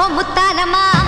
ஓ Mutharamma.